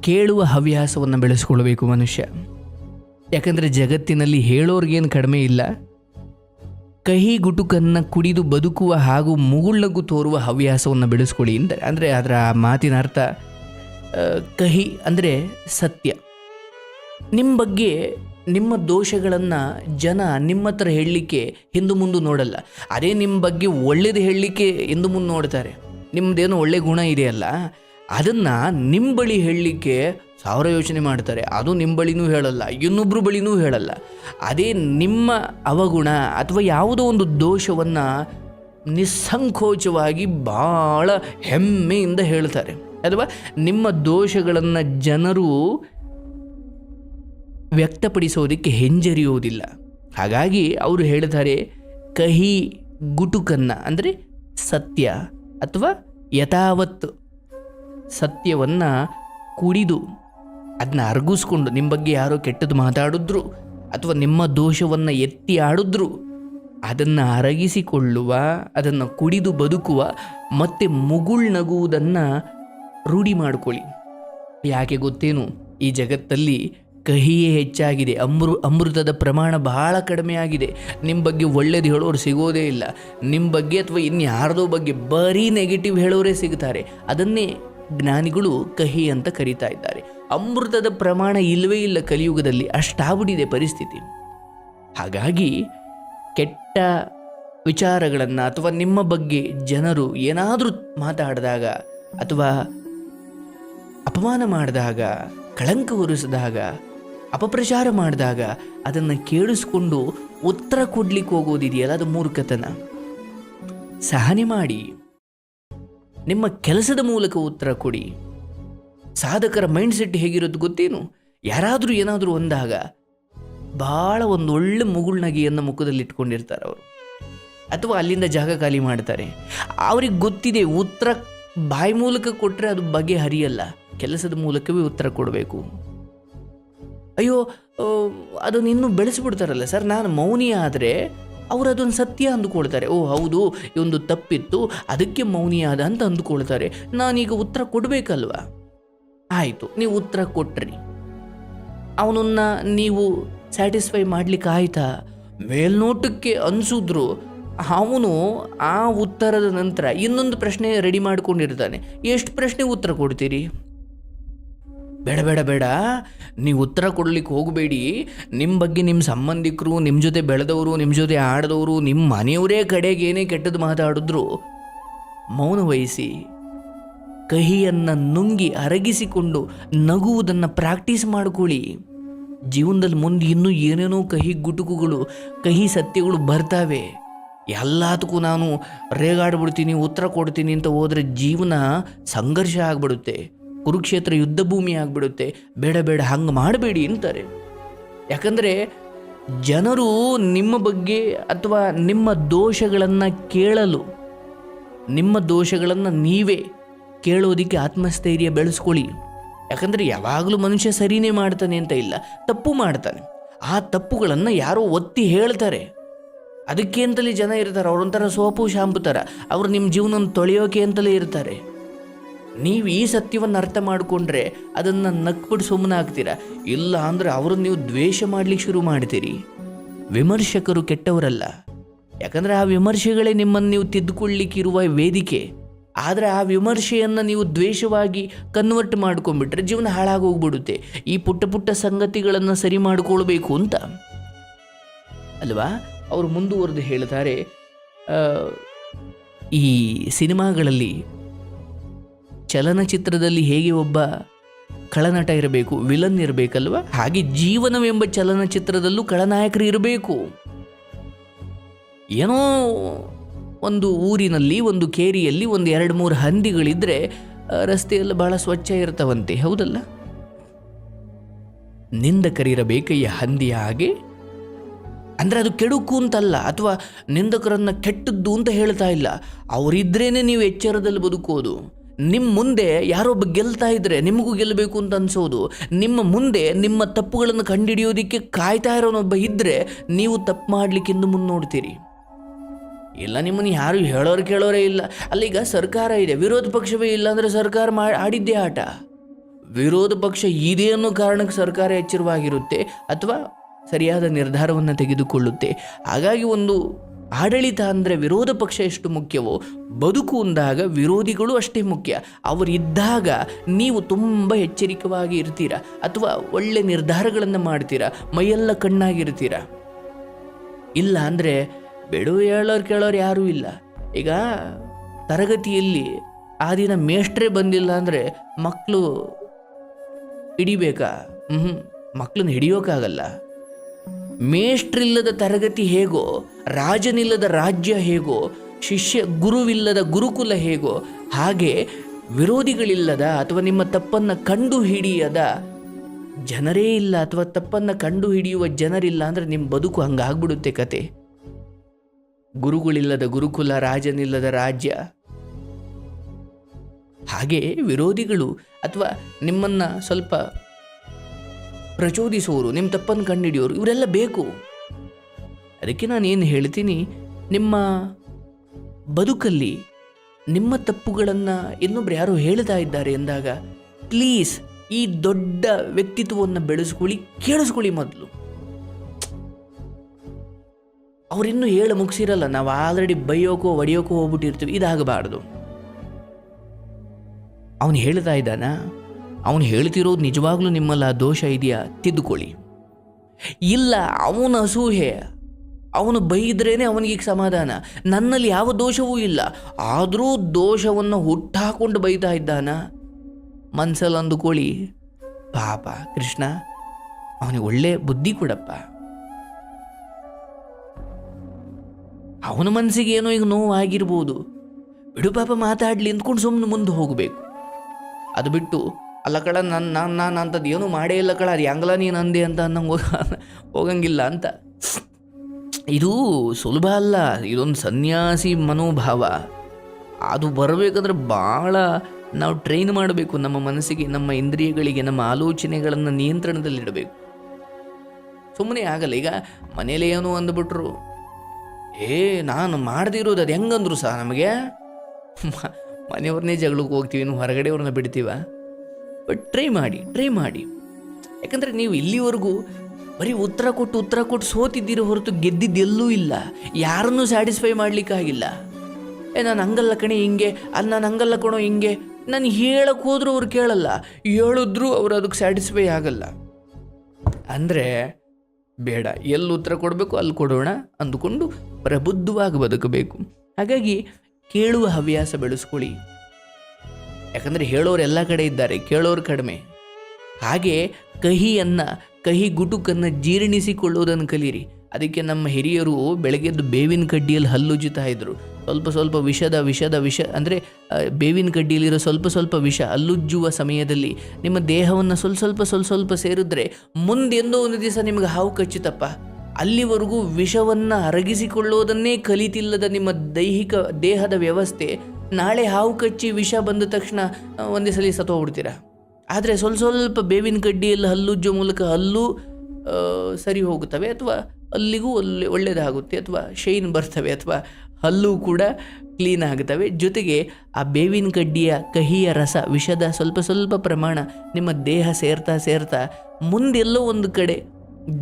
ಕೇಳುವ ಹವ್ಯಾಸವನ್ನು ಬೆಳೆಸ್ಕೊಳ್ಬೇಕು ಮನುಷ್ಯ. ಯಾಕಂದರೆ ಜಗತ್ತಿನಲ್ಲಿ ಹೇಳೋರ್ಗೇನು ಕಡಿಮೆ ಇಲ್ಲ. ಕಹಿ ಗುಟುಕನ್ನು ಕುಡಿದು ಬದುಕುವ ಹಾಗೂ ಮುಗುಳ್ನಗು ತೋರುವ ಹವ್ಯಾಸವನ್ನು ಬೆಳೆಸ್ಕೊಳ್ಳಿ ಅಂದರೆ ಅಂದರೆ ಅದರ ಮಾತಿನ ಅರ್ಥ ಕಹಿ ಅಂದರೆ ಸತ್ಯ. ನಿಮ್ಮ ಬಗ್ಗೆ ನಿಮ್ಮ ದೋಷಗಳನ್ನು ಜನ ನಿಮ್ಮ ಹತ್ರ ಹೇಳಲಿಕ್ಕೆ ಹಿಂದು ಮುಂದೆ ನೋಡಲ್ಲ. ಅದೇ ನಿಮ್ಮ ಬಗ್ಗೆ ಒಳ್ಳೇದು ಹೇಳಲಿಕ್ಕೆ ಹಿಂದು ಮುಂದೆ ನೋಡ್ತಾರೆ. ನಿಮ್ಮದೇನೋ ಒಳ್ಳೆ ಗುಣ ಇದೆಯಲ್ಲ ಅದನ್ನು ನಿಮ್ಮ ಬಳಿ ಹೇಳಲಿಕ್ಕೆ ಸಾವಿರ ಯೋಚನೆ ಮಾಡ್ತಾರೆ. ಅದು ನಿಮ್ಮ ಬಳಿನೂ ಹೇಳಲ್ಲ ಇನ್ನೊಬ್ಬರ ಬಳಿನೂ ಹೇಳಲ್ಲ. ಅದೇ ನಿಮ್ಮ ಅವಗುಣ ಅಥವಾ ಯಾವುದೋ ಒಂದು ದೋಷವನ್ನು ನಿಸ್ಸಂಕೋಚವಾಗಿ ಭಾಳ ಹೆಮ್ಮೆಯಿಂದ ಹೇಳ್ತಾರೆ. ಅಥವಾ ನಿಮ್ಮ ದೋಷಗಳನ್ನು ಜನರು ವ್ಯಕ್ತಪಡಿಸೋದಕ್ಕೆ ಹಿಂಜರಿಯುವುದಿಲ್ಲ. ಹಾಗಾಗಿ ಅವರು ಹೇಳ್ತಾರೆ, ಕಹಿ ಗುಟುಕನ್ನು, ಅಂದರೆ ಸತ್ಯ ಅಥವಾ ಯಥಾವತ್ ಸತ್ಯವನ್ನು ಕುಡಿದು ಅದನ್ನ ಅರ್ಗಿಸ್ಕೊಂಡು ನಿಮ್ಮ ಬಗ್ಗೆ ಯಾರೋ ಕೆಟ್ಟದ್ದು ಮಾತಾಡಿದ್ರು ಅಥವಾ ನಿಮ್ಮ ದೋಷವನ್ನು ಎತ್ತಿ ಆಡಿದ್ರು, ಅದನ್ನು ಅರಗಿಸಿಕೊಳ್ಳುವ, ಅದನ್ನು ಕುಡಿದು ಬದುಕುವ, ಮತ್ತೆ ಮುಗುಳ್ ನಗುವುದನ್ನು ರೂಢಿ ಮಾಡಿಕೊಳ್ಳಿ. ಯಾಕೆ ಗೊತ್ತೇನು? ಈ ಜಗತ್ತಲ್ಲಿ ಕಹಿಯೇ ಹೆಚ್ಚಾಗಿದೆ, ಅಮೃ, ಅಮೃತದ ಪ್ರಮಾಣ ಬಹಳ ಕಡಿಮೆ ಆಗಿದೆ. ನಿಮ್ಮ ಬಗ್ಗೆ ಒಳ್ಳೇದು ಹೇಳೋರು ಸಿಗೋದೇ ಇಲ್ಲ. ನಿಮ್ಮ ಬಗ್ಗೆ ಅಥವಾ ಇನ್ಯಾರದೋ ಬಗ್ಗೆ ಬರೀ ನೆಗೆಟಿವ್ ಹೇಳೋರೇ ಸಿಗ್ತಾರೆ. ಅದನ್ನೇ ಜ್ಞಾನಿಗಳು ಕಹಿ ಅಂತ ಕರೀತಾ ಇದ್ದಾರೆ. ಅಮೃತದ ಪ್ರಮಾಣ ಇಲ್ಲವೇ ಇಲ್ಲ ಕಲಿಯುಗದಲ್ಲಿ, ಅಷ್ಟಾಗ್ಬಿಟ್ಟಿದೆ ಪರಿಸ್ಥಿತಿ. ಹಾಗಾಗಿ ಕೆಟ್ಟ ವಿಚಾರಗಳನ್ನು ಅಥವಾ ನಿಮ್ಮ ಬಗ್ಗೆ ಜನರು ಏನಾದರೂ ಮಾತಾಡಿದಾಗ ಅಥವಾ ಅಪಮಾನ ಮಾಡಿದಾಗ, ಕಳಂಕ ಒರೆಸಿದಾಗ ಅಪಪ್ರಚಾರ ಮಾಡಿದಾಗ ಅದನ್ನು ಕೇಳಿಸ್ಕೊಂಡು ಉತ್ತರ ಕೊಡ್ಲಿಕ್ಕೆ ಹೋಗೋದಿದೆಯಲ್ಲ ಅದು ಮೂರ್ಖತನ. ಸಹನೆ ಮಾಡಿ. ನಿಮ್ಮ ಕೆಲಸದ ಮೂಲಕ ಉತ್ತರ ಕೊಡಿ. ಸಾಧಕರ ಮೈಂಡ್ ಸೆಟ್ ಹೇಗಿರೋದು ಗೊತ್ತೇನು? ಯಾರಾದರೂ ಏನಾದರೂ ಅಂದಾಗ ಭಾಳ ಒಂದು ಒಳ್ಳೆ ಮುಗುಳ್ನಗೆಯನ್ನು ಮುಖದಲ್ಲಿ ಇಟ್ಕೊಂಡಿರ್ತಾರೆ ಅವರು. ಅಥವಾ ಅಲ್ಲಿಂದ ಜಾಗ ಖಾಲಿ ಮಾಡ್ತಾರೆ. ಅವ್ರಿಗೆ ಗೊತ್ತಿದೆ, ಉತ್ತರ ಬಾಯಿ ಮೂಲಕ ಕೊಟ್ಟರೆ ಅದು ಬಗೆ ಹರಿಯಲ್ಲ ಕೆಲಸದ ಮೂಲಕವೇ ಉತ್ತರ ಕೊಡಬೇಕು. ಅಯ್ಯೋ ಅದನ್ನು ಇನ್ನೂ ಬೆಳೆಸ್ಬಿಡ್ತಾರಲ್ಲ ಸರ್. ನಾನು ಮೌನಿ ಆದರೆ ಅವರು ಅದೊಂದು ಸತ್ಯ ಅಂದುಕೊಳ್ತಾರೆ. ಓ ಹೌದು, ಒಂದು ತಪ್ಪಿತ್ತು, ಅದಕ್ಕೆ ಮೌನಿಯಾದ ಅಂತ ಅಂದುಕೊಳ್ತಾರೆ. ನಾನೀಗ ಉತ್ತರ ಕೊಡಬೇಕಲ್ವಾ? ಆಯಿತು, ನೀವು ಉತ್ತರ ಕೊಟ್ರಿ. ಅವನನ್ನ ನೀವು ಸ್ಯಾಟಿಸ್ಫೈ ಮಾಡ್ಲಿಕ್ಕೆ ಆಯ್ತಾ? ಮೇಲ್ನೋಟಕ್ಕೆ ಅನಿಸಿದ್ರು, ಅವನು ಆ ಉತ್ತರದ ನಂತರ ಇನ್ನೊಂದು ಪ್ರಶ್ನೆ ರೆಡಿ ಮಾಡ್ಕೊಂಡಿರ್ತಾನೆ. ಎಷ್ಟು ಪ್ರಶ್ನೆ ಉತ್ತರ ಕೊಡ್ತೀರಿ? ಬೇಡ ಬೇಡ ಬೇಡ. ನೀವು ಉತ್ತರ ಕೊಡ್ಲಿಕ್ಕೆ ಹೋಗಬೇಡಿ. ನಿಮ್ಮ ಬಗ್ಗೆ ನಿಮ್ಮ ಸಂಬಂಧಿಕರು ನಿಮ್ಮ ಜೊತೆ ಬೆಳೆದವರು ನಿಮ್ಮ ಜೊತೆ ಆಡಿದವರು ನಿಮ್ಮ ಮನೆಯವರೇ ಕಡೆಗೆ ಏನೇ ಕೆಟ್ಟದ್ದು ಮಾತಾಡಿದ್ರು. ಮೌನ ವಹಿಸಿ. ಕಹಿಯನ್ನು ನುಂಗಿ ಅರಗಿಸಿಕೊಂಡು ನಗುವುದನ್ನು ಪ್ರಾಕ್ಟೀಸ್ ಮಾಡಿಕೊಳ್ಳಿ. ಜೀವನದಲ್ಲಿ ಮುಂದೆ ಇನ್ನೂ ಏನೇನೋ ಕಹಿ ಗುಟುಕುಗಳು, ಕಹಿ ಸತ್ಯಗಳು ಬರ್ತಾವೆ. ಎಲ್ಲದಕ್ಕೂ ನಾನು ರೇಗಾಡ್ಬಿಡ್ತೀನಿ, ಉತ್ತರ ಕೊಡ್ತೀನಿ ಅಂತ ಹೋದರೆ ಜೀವನ ಸಂಘರ್ಷ ಆಗ್ಬಿಡುತ್ತೆ. ಕುರುಕ್ಷೇತ್ರ ಯುದ್ಧ ಭೂಮಿ ಆಗಿಬಿಡುತ್ತೆ. ಬೇಡ ಬೇಡ, ಹಂಗೆ ಮಾಡಬೇಡಿ ಅಂತಾರೆ. ಯಾಕಂದರೆ ಜನರು ನಿಮ್ಮ ಬಗ್ಗೆ ಅಥವಾ ನಿಮ್ಮ ದೋಷಗಳನ್ನು ಕೇಳಲು, ನಿಮ್ಮ ದೋಷಗಳನ್ನು ನೀವೇ ಕೇಳೋದಕ್ಕೆ ಆತ್ಮಸ್ಥೈರ್ಯ ಬೆಳೆಸ್ಕೊಳ್ಳಿ. ಯಾಕಂದರೆ ಯಾವಾಗಲೂ ಮನುಷ್ಯ ಸರಿನೇ ಮಾಡ್ತಾನೆ ಅಂತ ಇಲ್ಲ, ತಪ್ಪು ಮಾಡ್ತಾನೆ. ಆ ತಪ್ಪುಗಳನ್ನು ಯಾರೋ ಒತ್ತಿ ಹೇಳ್ತಾರೆ. ಅದಕ್ಕೆ ಅಂತಲೇ ಜನ ಇರ್ತಾರೆ, ಅವ್ರೊಂಥರ ಸೋಪು ಶಾಂಪು ಥರ. ಅವರು ನಿಮ್ಮ ಜೀವನ ತೊಳೆಯೋಕೆ ಅಂತಲೇ ಇರ್ತಾರೆ. ನೀವು ಈ ಸತ್ಯವನ್ನು ಅರ್ಥ ಮಾಡಿಕೊಂಡ್ರೆ ಅದನ್ನು ನಕ್ಬಿಟ್ಟು ಸುಮ್ಮನೆ ಆಗ್ತೀರಾ? ಇಲ್ಲ ಅಂದರೆ ಅವ್ರನ್ನ ನೀವು ದ್ವೇಷ ಮಾಡ್ಲಿಕ್ಕೆ ಶುರು ಮಾಡ್ತೀರಿ. ವಿಮರ್ಶಕರು ಕೆಟ್ಟವರಲ್ಲ. ಯಾಕಂದರೆ ಆ ವಿಮರ್ಶೆಗಳೇ ನಿಮ್ಮನ್ನು ನೀವು ತಿದ್ದುಕೊಳ್ಳಿಕ್ಕಿರುವ ವೇದಿಕೆ. ಆದರೆ ಆ ವಿಮರ್ಶೆಯನ್ನು ನೀವು ದ್ವೇಷವಾಗಿ ಕನ್ವರ್ಟ್ ಮಾಡ್ಕೊಂಡ್ಬಿಟ್ರೆ ಜೀವನ ಹಾಳಾಗೋಗ್ಬಿಡುತ್ತೆ ಈ ಪುಟ್ಟ ಪುಟ್ಟ ಸಂಗತಿಗಳನ್ನು ಸರಿ ಮಾಡಿಕೊಳ್ಬೇಕು ಅಂತ. ಅಲ್ವಾ? ಅವರು ಮುಂದುವರೆದು ಹೇಳ್ತಾರೆ ಈ ಸಿನಿಮಾಗಳಲ್ಲಿ ಚಲನಚಿತ್ರದಲ್ಲಿ ಹೇಗೆ ಒಬ್ಬ ಖಳನಟ ಇರಬೇಕು ವಿಲನ್ ಇರಬೇಕಲ್ವ? ಹಾಗೆ ಜೀವನವೆಂಬ ಚಲನಚಿತ್ರದಲ್ಲೂ ಖಳನಾಯಕರು ಇರಬೇಕು. ಏನೋ ಒಂದು ಊರಿನಲ್ಲಿ ಒಂದು ಕೇರಿಯಲ್ಲಿ ಒಂದು ಎರಡು ಮೂರು ಹಂದಿಗಳಿದ್ರೆ ಆ, ರಸ್ತೆಯೆಲ್ಲ ಬಹಳ ಸ್ವಚ್ಛ ಇರ್ತವಂತೆ ಹೌದಲ್ಲ? ನಿಂದಕರಿರಬೇಕಯ್ಯ ಹಂದಿಯ ಹಾಗೆ? ಅಂದರೆ ಅದು ಕೆಡುಕು ಅಂತಲ್ಲ ಅಥವಾ ನಿಂದಕರನ್ನು ಕೆಟ್ಟದ್ದು ಅಂತ ಹೇಳ್ತಾ ಇಲ್ಲ. ಅವರಿದ್ರೇ ನೀವು ಎಚ್ಚರದಲ್ಲಿ ಬದುಕೋದು. ನಿಮ್ಮ ಮುಂದೆ ಯಾರೊಬ್ಬ ಗೆಲ್ತಾ ಇದ್ದರೆ ನಿಮಗೂ ಗೆಲ್ಲಬೇಕು ಅಂತ ಅನ್ಸೋದು. ನಿಮ್ಮ ಮುಂದೆ ನಿಮ್ಮ ತಪ್ಪುಗಳನ್ನು ಕಂಡುಹಿಡಿಯೋದಕ್ಕೆ ಕಾಯ್ತಾ ಇರೋನೊಬ್ಬ ಇದ್ದರೆ ನೀವು ತಪ್ಪು ಮಾಡ್ಲಿಕ್ಕೆ ಮುಂದೆ ನೋಡ್ತೀರಿ. ಇಲ್ಲ, ನಿಮ್ಮನ್ನು ಯಾರು ಹೇಳೋರು ಕೇಳೋರೇ ಇಲ್ಲ. ಅಲ್ಲೀಗ ಸರ್ಕಾರ ಇದೆ. ವಿರೋಧ ಪಕ್ಷವೇ ಇಲ್ಲ ಅಂದರೆ ಸರ್ಕಾರ ಮಾ, ಆಡಿದ್ದೇ ಆಟ. ವಿರೋಧ ಪಕ್ಷ ಇದೆ ಅನ್ನೋ ಕಾರಣಕ್ಕೆ ಸರ್ಕಾರ ಎಚ್ಚರವಾಗಿರುತ್ತೆ ಅಥವಾ ಸರಿಯಾದ ನಿರ್ಧಾರವನ್ನು ತೆಗೆದುಕೊಳ್ಳುತ್ತೆ. ಹಾಗಾಗಿ ಒಂದು ಆಡಳಿತ ಅಂದರೆ ವಿರೋಧ ಪಕ್ಷ ಎಷ್ಟು ಮುಖ್ಯವೋ, ಬದುಕು ಅಂದಾಗ ವಿರೋಧಿಗಳು ಅಷ್ಟೇ ಮುಖ್ಯ. ಅವರಿದ್ದಾಗ ನೀವು ತುಂಬ ಎಚ್ಚರಿಕವಾಗಿ ಇರ್ತೀರ? ಅಥವಾ ಒಳ್ಳೆ ನಿರ್ಧಾರಗಳನ್ನು ಮಾಡ್ತೀರಾ? ಮೈಯೆಲ್ಲ ಕಣ್ಣಾಗಿರ್ತೀರ? ಇಲ್ಲ ಅಂದರೆ ಬೇಡ ಹೇಳೋರು ಕೇಳೋರು ಯಾರೂ ಇಲ್ಲ. ಈಗ ತರಗತಿಯಲ್ಲಿ ಆ ದಿನ ಮೇಷ್ಟ್ರೇ ಬಂದಿಲ್ಲ ಅಂದರೆ ಮಕ್ಕಳು ಹಿಡಿಬೇಕಾ? ಹ್ಞೂ ಮಕ್ಕಳನ್ನ ಹಿಡಿಯೋಕ್ಕಾಗಲ್ಲ ಮೇಷ್ಟ್ರಿಲ್ಲದ ತರಗತಿ ಹೇಗೋ, ರಾಜನಿಲ್ಲದ ರಾಜ್ಯ ಹೇಗೋ, ಶಿಷ್ಯ ಗುರುವಿಲ್ಲದ ಗುರುಕುಲ ಹೇಗೋ, ಹಾಗೆ ವಿರೋಧಿಗಳಿಲ್ಲದ ಅಥವಾ ನಿಮ್ಮ ತಪ್ಪನ್ನು ಕಂಡು ಹಿಡಿಯದ ಜನರೇ ಇಲ್ಲ ಅಥವಾ ತಪ್ಪನ್ನು ಕಂಡು ಹಿಡಿಯುವ ಜನರಿಲ್ಲ ಅಂದರೆ ನಿಮ್ಮ ಬದುಕು ಹಂಗಾಗ್ಬಿಡುತ್ತೆ ಕತೆ. ಗುರುಗಳಿಲ್ಲದ ಗುರುಕುಲ, ರಾಜನಿಲ್ಲದ ರಾಜ್ಯ. ಹಾಗೆ ವಿರೋಧಿಗಳು ಅಥವಾ ನಿಮ್ಮನ್ನು ಸ್ವಲ್ಪ ಪ್ರಚೋದಿಸುವವರು ನಿಮ್ಮ ತಪ್ಪನ್ನು ಕಂಡುಹಿಡಿಯೋರು ಇವರೆಲ್ಲ ಬೇಕು. ಅದಕ್ಕೆ ನಾನು ಏನು ಹೇಳ್ತೀನಿ, ನಿಮ್ಮ ಬದುಕಲ್ಲಿ ನಿಮ್ಮ ತಪ್ಪುಗಳನ್ನು ಇನ್ನೊಬ್ರು ಯಾರೋ ಹೇಳ್ತಾ ಇದ್ದಾರೆ ಎಂದಾಗ ಪ್ಲೀಸ್ ಈ ದೊಡ್ಡ ವ್ಯಕ್ತಿತ್ವವನ್ನು ಬೆಳೆಸ್ಕೊಳ್ಳಿ, ಕೇಳಿಸ್ಕೊಳ್ಳಿ ಮೊದಲು. ಅವರಿನ್ನೂ ಹೇಳ ಮುಗಿಸಿರಲ್ಲ, ನಾವು ಆಲ್ರೆಡಿ ಬೈಯೋಕೋ, ಹೊಡಿಯೋಕೋ ಹೋಗ್ಬಿಟ್ಟಿರ್ತೀವಿ, ಇದಾಗಬಾರ್ದು. ಅವನು ಹೇಳ್ತಾ ಇದ್ದಾನ? ಅವನು ಹೇಳ್ತಿರೋದು ನಿಜವಾಗ್ಲೂ ನಿಮ್ಮಲ್ಲ ದೋಷ ಇದೆಯಾ? ತಿದ್ದುಕೊಳ್ಳಿ. ಇಲ್ಲ, ಅವನ ಅಸೂಹೆ ಅವನು ಬೈದ್ರೇ ಅವನಿಗೆ ಸಮಾಧಾನ. ನನ್ನಲ್ಲಿ ಯಾವ ದೋಷವೂ ಇಲ್ಲ. ಆದರೂ ದೋಷವನ್ನು ಹುಟ್ಟಾಕೊಂಡು ಬೈತಾ ಇದ್ದಾನ? ಮನ್ಸಲ್ಲಿ ಅಂದುಕೊಳ್ಳಿ ಪಾಪ, ಕೃಷ್ಣ, ಅವನಿಗೆ ಒಳ್ಳೆ ಬುದ್ಧಿ ಕೊಡಪ್ಪ. ಅವನ ಮನಸ್ಸಿಗೆ ಏನೋ ಈಗ ನೋವು ಆಗಿರ್ಬೋದು ಬಿಡು ಪಾಪ, ಮಾತಾಡಲಿ ಅಂದ್ಕೊಂಡು ಸುಮ್ಮನೆ ಮುಂದೆ ಹೋಗಬೇಕು. ಅದು ಬಿಟ್ಟು ಅಲ್ಲ ಕಳ ನನ್ನ ನಾನು ನಾನು ಅಂಥದ್ದು ಏನೂ ಮಾಡೇ ಇಲ್ಲ ಕಡ ಅದು ಹೆಂಗಲ ನೀನು ಅಂದೆ ಅಂತ ಅನ್ನಂಗೆ ಹೋಗ ಹೋಗಂಗಿಲ್ಲ ಅಂತ. ಇದು ಸುಲಭ ಅಲ್ಲ, ಇದೊಂದು ಸನ್ಯಾಸಿ ಮನೋಭಾವ. ಅದು ಬರಬೇಕಂದ್ರೆ ಭಾಳ ನಾವು ಟ್ರೈನ್ ಮಾಡಬೇಕು ನಮ್ಮ ಮನಸ್ಸಿಗೆ, ನಮ್ಮ ಇಂದ್ರಿಯಗಳಿಗೆ, ನಮ್ಮ ಆಲೋಚನೆಗಳನ್ನು ನಿಯಂತ್ರಣದಲ್ಲಿಡಬೇಕು. ಸುಮ್ಮನೆ ಆಗಲ್ಲ, ಈಗ ಮನೇಲಿ ಏನು ಅಂದ್ಬಿಟ್ರು. ಏ, ನಾನು ಮಾಡ್ದಿರೋದು ಅದು ಹೆಂಗಂದ್ರು ಸಹ ನಮಗೆ? ಮನೆಯವ್ರನ್ನೇ ಜಗಳಕ್ಕೆ ಹೋಗ್ತೀವಿ, ಇನ್ನು ಹೊರಗಡೆಯವ್ರನ್ನ ಬಿಡ್ತೀವ? ಬಟ್ ಟ್ರೈ ಮಾಡಿ ಟ್ರೈ ಮಾಡಿ. ಯಾಕಂದರೆ ನೀವು ಇಲ್ಲಿವರೆಗೂ ಬರೀ ಉತ್ತರ ಕೊಟ್ಟು ಉತ್ತರ ಕೊಟ್ಟು ಸೋತಿದ್ದೀರೋ ಹೊರತು ಗೆದ್ದಿದ್ದೆಲ್ಲೂ ಇಲ್ಲ. ಯಾರನ್ನೂ ಸ್ಯಾಟಿಸ್ಫೈ ಮಾಡಲಿಕ್ಕಾಗಿಲ್ಲ ಏ, ನಾನು ಹಂಗಲ್ಲ ಕಣೆ ಹಿಂಗೆ ಅಲ್ಲಿ ನಾನು ಹಂಗಲ್ಲ ಕಣೋ ಹಿಂಗೆ. ನಾನು ಹೇಳಕ್ಕೆ ಹೋದರೂ ಅವ್ರು ಕೇಳಲ್ಲ, ಹೇಳಿದ್ರು ಅವ್ರು ಅದಕ್ಕೆ ಸ್ಯಾಟಿಸ್ಫೈ ಆಗಲ್ಲ. ಅಂದರೆ, ಬೇಡ, ಎಲ್ಲಿ ಉತ್ತರ ಕೊಡಬೇಕು ಅಲ್ಲಿ ಕೊಡೋಣ ಅಂದುಕೊಂಡು ಪ್ರಬುದ್ಧವಾಗಿ ಬದುಕಬೇಕು. ಹಾಗಾಗಿ ಕೇಳುವ ಹವ್ಯಾಸ ಬೆಳೆಸ್ಕೊಳ್ಳಿ. ಯಾಕಂದರೆ ಹೇಳೋರು ಎಲ್ಲ ಕಡೆ ಇದ್ದಾರೆ, ಕೇಳೋರು ಕಡಿಮೆ. ಹಾಗೆ ಕಹಿಯನ್ನು, ಕಹಿ ಗುಟುಕನ್ನು ಜೀರ್ಣಿಸಿಕೊಳ್ಳುವುದನ್ನು ಕಲಿಯಿರಿ ಅದಕ್ಕೆ ನಮ್ಮ ಹಿರಿಯರು ಬೆಳಗ್ಗೆದ್ದು ಬೇವಿನ ಕಡ್ಡಿಯಲ್ಲಿ ಹಲ್ಲುಜ್ಜುತ್ತಾ ಇದ್ದರು ಸ್ವಲ್ಪ ಸ್ವಲ್ಪ ವಿಷದ ವಿಷದ, ವಿಷ ಅಂದರೆ ಬೇವಿನ ಕಡ್ಡಿಯಲ್ಲಿರೋ ಸ್ವಲ್ಪ ಸ್ವಲ್ಪ ವಿಷ ಹಲ್ಲುಜ್ಜುವ ಸಮಯದಲ್ಲಿ ನಿಮ್ಮ ದೇಹವನ್ನು ಸ್ವಲ್ಪ ಸ್ವಲ್ಪ ಸ್ವಲ್ಪ ಸ್ವಲ್ಪ ಸೇರಿದ್ರೆ ಮುಂದೆಂದೋ ಒಂದು ದಿವಸ ನಿಮಗೆ ಹಾವು ಕಚ್ಚುತ್ತಪ್ಪ. ಅಲ್ಲಿವರೆಗೂ ವಿಷವನ್ನು ಅರಗಿಸಿಕೊಳ್ಳೋದನ್ನೇ ಕಲಿತಿಲ್ಲದ ನಿಮ್ಮ ದೈಹಿಕ, ದೇಹದ ವ್ಯವಸ್ಥೆ ನಾಳೆ ಹಾವು ಕಚ್ಚಿ ವಿಷ ಬಂದ ತಕ್ಷಣ ಒಂದೇ ಸಲ ಸತ್ತೋಗ್ಬಿಡ್ತೀರಾ ಆದರೆ ಸ್ವಲ್ಪ ಸ್ವಲ್ಪ ಬೇವಿನ ಕಡ್ಡಿಯಲ್ಲಿ ಹಲ್ಲುಜ್ಜೋ ಮೂಲಕ ಹಲ್ಲು ಸರಿ ಹೋಗುತ್ತವೆ ಅಥವಾ ಅಲ್ಲಿಗೂ ಒಳ್ಳೆ, ಒಳ್ಳೆಯದಾಗುತ್ತೆ ಅಥವಾ ಶೈನ್ ಬರ್ತವೆ ಅಥವಾ ಹಲ್ಲು ಕೂಡ ಕ್ಲೀನ್ ಆಗುತ್ತವೆ. ಜೊತೆಗೆ ಆ ಬೇವಿನ ಕಡ್ಡಿಯ ಕಹಿಯ ರಸ, ವಿಷದ ಸ್ವಲ್ಪ ಸ್ವಲ್ಪ ಪ್ರಮಾಣ ನಿಮ್ಮ ದೇಹ ಸೇರ್ತಾ ಸೇರ್ತಾ ಮುಂದೆಲ್ಲೋ ಒಂದು ಕಡೆ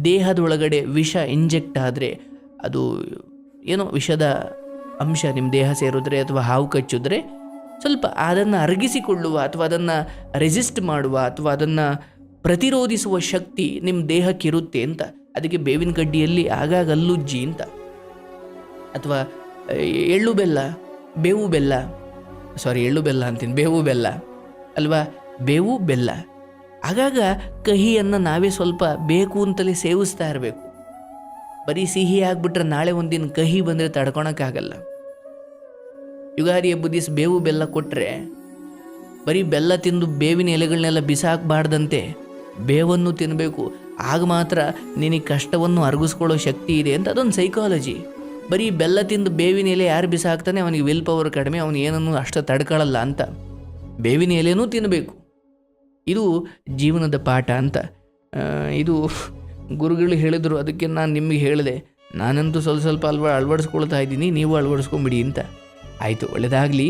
ದೇಹದೊಳಗಡೆ ವಿಷ ಇಂಜೆಕ್ಟ್ ಆದರೆ ಅದು ಏನೋ ವಿಷದ ಅಂಶ ನಿಮ್ಮ ದೇಹ ಸೇರಿದ್ರೆ ಅಥವಾ ಹಾವು ಕಚ್ಚಿದ್ರೆ ಸ್ವಲ್ಪ ಅದನ್ನು ಅರಗಿಸಿಕೊಳ್ಳುವ ಅಥವಾ ಅದನ್ನು ರೆಸಿಸ್ಟ್ ಮಾಡುವ ಅಥವಾ ಅದನ್ನು ಪ್ರತಿರೋಧಿಸುವ ಶಕ್ತಿ ನಿಮ್ಮ ದೇಹಕ್ಕಿರುತ್ತೆ ಅಂತ. ಅದಕ್ಕೆ ಬೇವಿನ ಕಡ್ಡಿಯಲ್ಲಿ ಆಗಾಗ ಅಲ್ಲುಜ್ಜಿ ಅಂತ. ಅಥವಾ ಎಳ್ಳು ಬೆಲ್ಲ, ಬೇವು ಬೆಲ್ಲ. ಸಾರಿ ಎಳ್ಳು ಬೆಲ್ಲ ಅಂತೀನಿ, ಬೇವು ಬೆಲ್ಲ. ಅಲ್ವಾ? ಬೇವು ಬೆಲ್ಲ. ಆಗಾಗ ಕಹಿಯನ್ನು ನಾವೇ ಸ್ವಲ್ಪ ಬೇಕು ಅಂತಲೇ ಸೇವಿಸ್ತಾ ಇರಬೇಕು. ಬರೀ ಸಿಹಿ ಆಗಿಬಿಟ್ರೆ ನಾಳೆ ಒಂದಿನ ಕಹಿ ಬಂದರೆ ತಡ್ಕೊಳಕ್ಕಾಗಲ್ಲ. ಯುಗಾದಿ ಹಬ್ಬದ ದಿವಸ ಬೇವು ಬೆಲ್ಲ ಕೊಟ್ಟರೆ ಬರೀ ಬೆಲ್ಲ ತಿಂದು ಬೇವಿನ ಎಲೆಗಳನ್ನೆಲ್ಲ ಬಿಸಾಕಬಾರ್ದಂತೆ ಬೇವನ್ನು ತಿನ್ನಬೇಕು ಆಗ ಮಾತ್ರ ನಿನಗೆ ಕಷ್ಟವನ್ನು ಅರಗಿಸ್ಕೊಳ್ಳೋ ಶಕ್ತಿ ಇದೆ ಅಂತ ಅದೊಂದು ಸೈಕಾಲಜಿ ಬರೀ ಬೆಲ್ಲ ತಿಂದು ಬೇವಿನ ಎಲೆ ಯಾರು ಬಿಸಾಕ್ತಾನೆ ಅವನಿಗೆ ವಿಲ್ ಪವರ್ ಕಡಿಮೆ, ಅವನು ಏನನ್ನು ಅಷ್ಟು ತಡ್ಕೊಳ್ಳಲ್ಲ ಅಂತ. ಬೇವಿನ ಎಲೆನೂ ತಿನ್ನಬೇಕು ಇದು ಜೀವನದ ಪಾಠ ಅಂತ. ಇದು ಗುರುಗಳು ಹೇಳಿದರು, ಅದಕ್ಕೆ ನಾನು ನಿಮಗೆ ಹೇಳಿದೆ. ನಾನಂತೂ ಸ್ವಲ್ಪ ಸ್ವಲ್ಪ ಅಲ್ವ ಅಳವಡಿಸ್ಕೊಳ್ತಾ ಇದ್ದೀನಿ, ನೀವು ಅಳವಡಿಸ್ಕೊಂಬಿಡಿ ಅಂತ. ಆಯಿತು ಒಳ್ಳೆಯದಾಗಲಿ